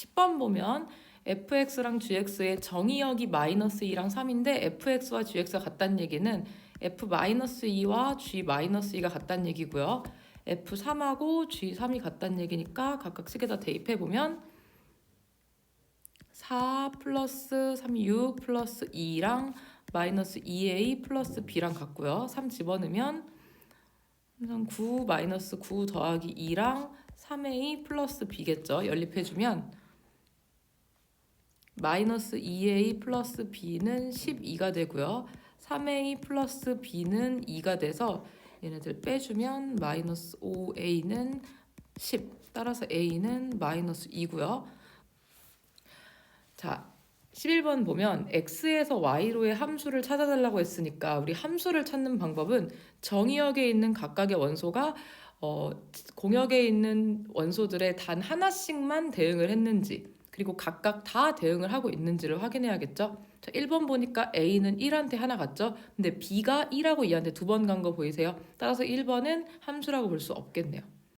10번 보면 fx랑 gx의 정의역이 마이너스 2랑 3인데 fx와 gx가 같다는 얘기는 f-2와 g-2가 같다는 얘기고요. f3하고 g3이 같다는 얘기니까 각각 식에다 대입해 보면 4 플러스 3, 6 플러스 2랑 마이너스 2a 플러스 b랑 같고요. 3 집어넣으면 9 마이너스 9 더하기 2랑 3a 플러스 b겠죠. 연립해주면 마이너스 2a 플러스 b는 12가 되고요. 3a 플러스 b는 2가 돼서 얘네들 빼주면 마이너스 5a는 10 따라서 a는 마이너스 2고요. 자 11번 보면 x에서 y로의 함수를 찾아달라고 했으니까 우리 함수를 찾는 방법은 정의역에 있는 각각의 원소가 어, 공역에 있는 원소들의 단 하나씩만 대응을 했는지 그리고 각각 다 대응을 하고 있는지를 확인해야겠죠. 자, 1번 보니까 A는 1한테 하나 갔죠. 근데 B가 1하고 2한테 두 번 간 거 보이세요? 따라서 1번은 함수라고 볼 수 없겠네요.